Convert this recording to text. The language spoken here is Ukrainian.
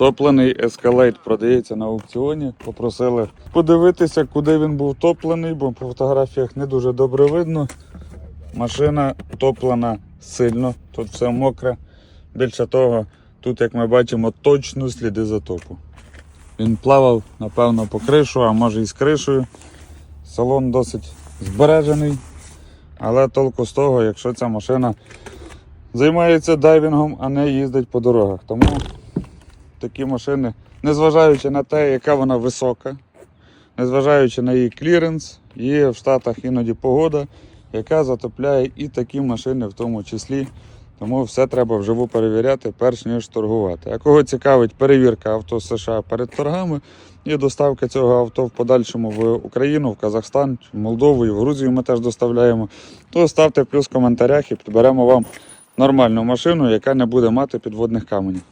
Топлений Escalade продається на аукціоні. Попросили подивитися, куди він був топлений, бо по фотографіях не дуже добре видно. Машина топлена сильно, тут все мокре. Більше того, тут, як ми бачимо, точно сліди затопу. Він плавав, напевно, по кришу, а може і з кришею. Салон досить збережений. Але толку з того, якщо ця машина займається дайвінгом, а не їздить по дорогах. Тому такі машини, незважаючи на те, яка вона висока, незважаючи на її кліренс, є в Штатах іноді погода, яка затопляє і такі машини в тому числі. Тому все треба вживу перевіряти, перш ніж торгувати. А кого цікавить перевірка авто США перед торгами і доставка цього авто в подальшому в Україну, в Казахстан, в Молдову і в Грузію ми теж доставляємо, то ставте плюс в коментарях і підберемо вам нормальну машину, яка не буде мати підводних каменів.